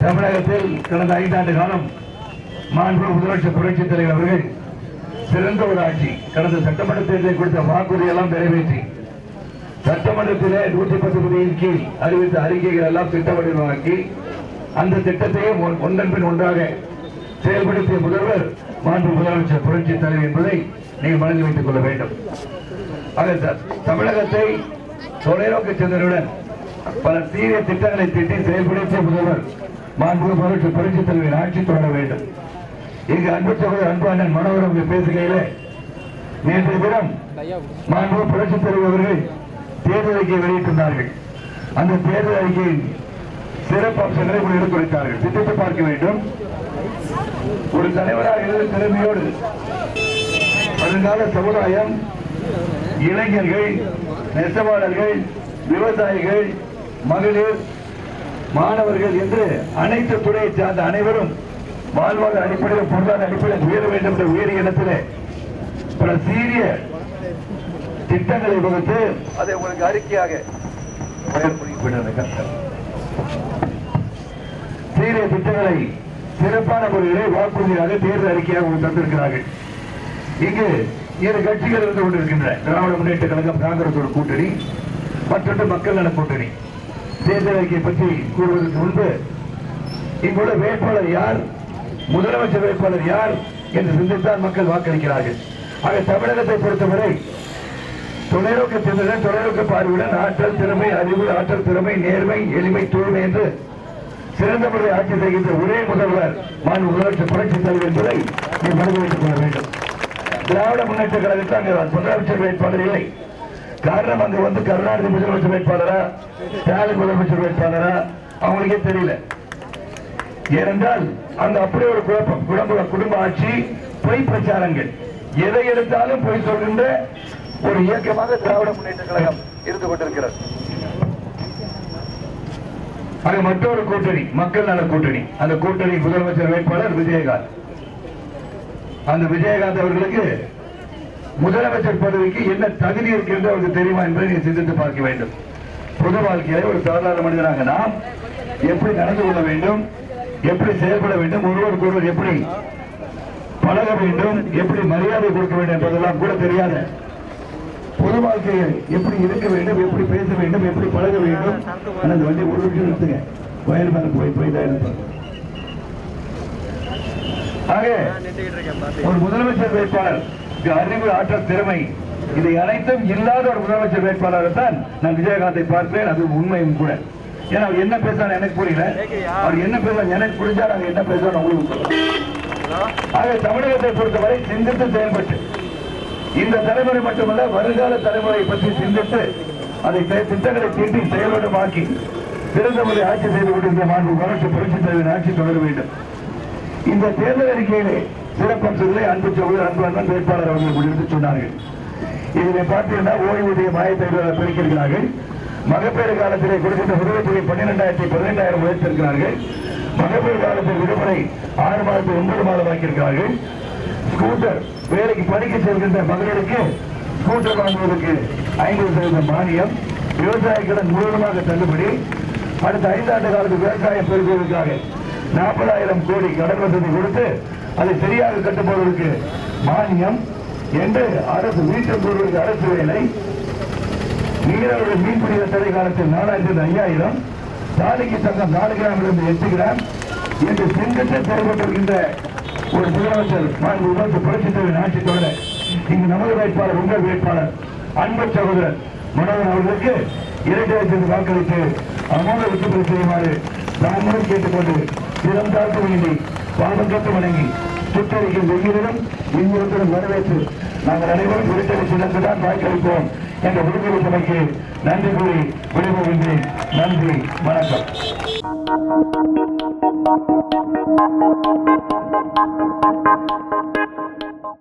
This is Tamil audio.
தமிழகத்தில் கடந்த ஐந்தாண்டு காலம் மாண்பு முதலமைச்சர் புரட்சித் தலைவர் அவர்கள் சிறந்த ஒரு ஆட்சி. கடந்த சட்டமன்ற தேர்தலில் கொடுத்த வாக்குறுதி எல்லாம் நிறைவேற்றி சட்டமன்றத்திலே நூற்றி பத்து விதியின் கீழ் அறிவித்த அறிக்கைகள் எல்லாம் திட்டவடிவாக்கி அந்த திட்டத்தையும் ஒன்றன் பின் ஒன்றாக செயல்படுத்திய முதல்வர் மாண்பு முதலமைச்சர் புரட்சி தலைவர் என்பதை நீங்கள் மனதில் வைத்துக் கொள்ள வேண்டும். ஆக தமிழகத்தை தொலைநோக்கு சென்றவுடன் பல தீவிர திட்டங்களை திட்டி செயல்படுத்திய முதல்வர் மாண்பு முதலமைச்சர் புரட்சி தலைவர் ஆட்சி தொடர வேண்டும். இங்கு அன்பு சகோதரர் அன்பு மனோகரம் பேசுகையிலே நேற்று தினம் மாண்பு புரட்சி தலைவர் அவர்கள் தேர்தல் அறிக்கையை வெளியிட்டிருந்தார்கள். அந்த தேர்தல் அறிக்கையின் சிறப்பு அம்சங்களை கூட எடுத்துரைத்தார்கள். சிந்தித்து பார்க்க வேண்டும். ஒரு தலைவராக இருந்த திறமையோடு வருங்கால சமுதாயம் இளைஞர்கள் நெசவாளர்கள் விவசாயிகள் மகளிர் மாணவர்கள் என்று அனைத்து துறையை சார்ந்த அனைவரும் வாழ்வாதார அடிப்படையில் பொருளாதார அடிப்படையில் உயர வேண்டும் என்ற உயரிய இடத்திலே பல சீரிய திட்டங்களை வகுத்து அதை உங்களுக்கு அறிக்கையாக கஷ்டம். சீரிய திட்டங்களை சிறப்பான முறையிலே வாக்குறுதியாக தேர்தல் அறிக்கையாக உங்களுக்கு தந்திருக்கிறார்கள். இங்கு இரு கட்சிகள் இருந்து கொண்டிருக்கின்றன. திராவிட முன்னேற்ற கழகம் காங்கிரஸ் ஒரு கூட்டணி மற்றொன்று மக்கள் நல கூட்டணி. தேர்தல் அறிக்கை பற்றி கூறுவதற்கு முன்பு இங்குள்ள வேட்பாளர் யார் முதலமைச்சர் வேட்பாளர் யார் என்று சிந்தித்தால் மக்கள் வாக்களிக்கிறார்கள். ஆக தமிழகத்தை பொறுத்தவரை தொலைநோக்க சிந்தனை தொலைநோக்க பார்வையுடன் ஆற்றல் திறமை அறிவு ஆற்றல் திறமை நேர்மை எளிமை தூய்மை என்று சிறந்த முறை ஆட்சி செய்கின்ற ஒரே முதல்வர் மாநில முதலமைச்சர் புரட்சி தலைவர் என்பதை நீ மனதில் வைத்துக் கொள்ள வேண்டும். திராவிட முன்னேற்ற கழகத்தில் அங்கே முதலமைச்சர் வேட்பாளர் இல்லை. காரணம் அங்க வந்து கருணாநிதி முதலமைச்சர் வேட்பாளரா? ஸ்டாலின் முதலமைச்சர் வேட்பாளரா? அவங்களுக்கே தெரியல. ஏனென்றால் அங்க அப்படியே ஒரு குழப்பம். குடும்ப குடும்ப ஆட்சி பொய் பிரச்சாரங்கள். எதை எடுத்தாலும் பொய் சொல்கின்ற ஒரு இயக்கமாக திராவிட முன்னேற்ற கழகம் இருந்து கொண்டிருக்கிறது. அங்க மற்றொரு கூட்டணி மக்கள் நல கூட்டணி. அந்த கூட்டணி முதலமைச்சர் வேட்பாளர் விஜயகாந்த். அந்த விஜயகாந்த் அவர்களுக்கு முதலமைச்சர் பதவிக்கு என்ன தகுதி இருக்கு என்று அவருக்கு தெரியுமா என்பதை நீ சிந்தித்து பார்க்க வேண்டும். பொது வாழ்க்கையில ஒரு சாதாரண மனிதனாக நாம் எப்படி நடந்து கொள்ள வேண்டும் எப்படி செயல்பட வேண்டும் ஒருவருக்கு ஒருவர் எப்படி பழக வேண்டும் எப்படி மரியாதை கொடுக்க வேண்டும் என்பதெல்லாம் கூட தெரியாத பொது வாழ்க்கையில் எப்படி இருக்க வேண்டும் எப்படி பேச வேண்டும் எப்படி பழக வேண்டும். அந்த வண்டி ஒரு நிமிஷம் நிறுத்துங்க. வயல் மேல போய் போய் தான் இருப்பாங்க ஆக. ஒரு முதலமைச்சர் வேட்பாளர். அறிவு ஆற்றல் திறமை. இதை அனைத்தும் இல்லாத ஒரு முதலமைச்சர் வேட்பாளராக தான் நான் விஜயகாந்தை பார்க்கிறேன் அது உண்மையும் கூட. ஏன்னா அவர் என்ன பேசுறாரு எனக்கு புரியல. அவர் என்ன பேசுறாரு எனக்கு புரிஞ்சா நாங்க என்ன பேசுறோம் உங்களுக்கு சொல்றோம். ஆக தமிழகத்தை பொறுத்தவரை சிந்தித்து செயல்பட்டு இந்த தலைமுறை மட்டுமல்ல வருங்கால தலைமுறை பற்றி சிந்தித்து அதை திட்டங்களை தீட்டி செயல்படமாக்கி சிறந்த முறை ஆட்சி செய்து கொண்டிருந்த மாண்பு வளர்ச்சி புரட்சி தலைவர் ஆட்சி தொடர வேண்டும். இந்த தேர்தல் அறிக்கையிலே சிறப்பம்சங்களை அன்பு சகோதரர் அன்பு அண்ணன் வேட்பாளர் அவர்கள் முடித்து சொன்னார்கள். இதனை பார்த்தீங்கன்னா ஓய்வூதிய மாயத்தை பிரிக்கிறார்கள் மகப்பேறு காலத்திலே கொடுக்கின்ற விடுதலை பன்னிரெண்டாயிரத்தி பதினெண்டாயிரம் உயர்த்திருக்கிறார்கள். மகப்பேறு காலத்தில் விடுமுறை ஆறு மாதத்தை ஒன்பது மாதம் ஆக்கியிருக்கிறார்கள். ஸ்கூட்டர் வேலைக்கு பணிக்கு செல்கின்ற மகளிருக்கு ஸ்கூட்டர் வாங்குவதற்கு ஐம்பது சதவீதம் மானியம். விவசாய கடன் முழுவதுமாக தள்ளுபடி. அடுத்த ஐந்தாண்டு காலத்து விவசாயம் பெருகுவதற்காக நாற்பதாயிரம் கோடி கடன் வசதி கொடுத்து அதை சரியாக கட்டுப்படுவதற்கு மானியம் என்று அரசு வீட்டில் கூறுவதற்கு அரசு வேலை. மீனவர்கள் மீன்பிடித்த தடை காலத்தில் நாலாயிரத்தி ஐயாயிரம். சாலைக்கு சங்கம் நாலு கிராமிலிருந்து எட்டு கிராம் என்று சிந்தித்து செயல்பட்டிருக்கின்ற ஒரு முதலமைச்சர் மாண்பு முதலமைச்சர் புரட்சி தலைவர் ஆட்சி தொடர இங்கு நமது வேட்பாளர் உங்கள் வேட்பாளர் அன்பு சகோதரர் மனோகர் அவர்களுக்கு இரட்டை வாக்களித்து அமோக வெற்றி பெற செய்யுமாறு தாமுடன் கேட்டுக்கொண்டு தினம் தாழ்த்த வேண்டி பாவம் கட்டு வணங்கி சுற்றறிக்கை வெயிலிலும் இன்னொருத்தரும் வரவேற்று நாங்கள் அனைவரும் இரட்டை சிறந்து தான் வாய்க்களிப்போம் என்ற விடுதலை சபைக்கு நன்றி கூறி விடுபோகின்றேன் நன்றி வணக்கம்.